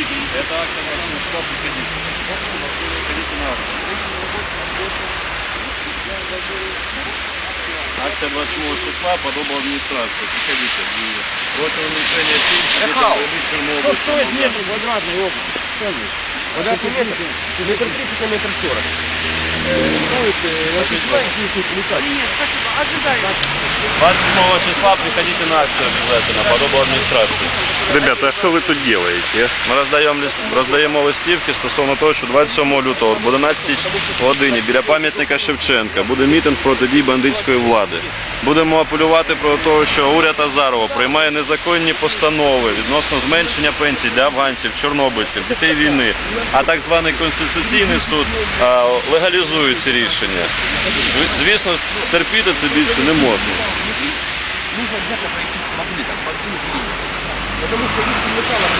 Это акция 8 числа, приходите. Приходите на акцию. Акция 27 числа по добу администрации. Приходите. Против уменьшения Чернобыль. Что стоит метр квадратный опыт? Квадратный метр, метр 30 на метр 40. Стоит, э, Нет, спасибо, ожидаю. 27 числа приходите на акцию обязательно по добу адміністрації. Ребята, а что вы тут делаете? Ми роздаємо, лист- роздаємо листівки стосовно того, що 27 лютого об 11 годині біля пам'ятника Шевченка буде мітинг проти дій бандитської влади. Будемо апелювати про те, що уряд Азарова приймає незаконні постанови відносно зменшення пенсій для афганців, чорнобильців, дітей війни, а так званий Конституційний суд легалізує ці рішення. Звісно, терпіти це більше не можна. нужно обязательно пройти с магнитом по всему. Потому что если металла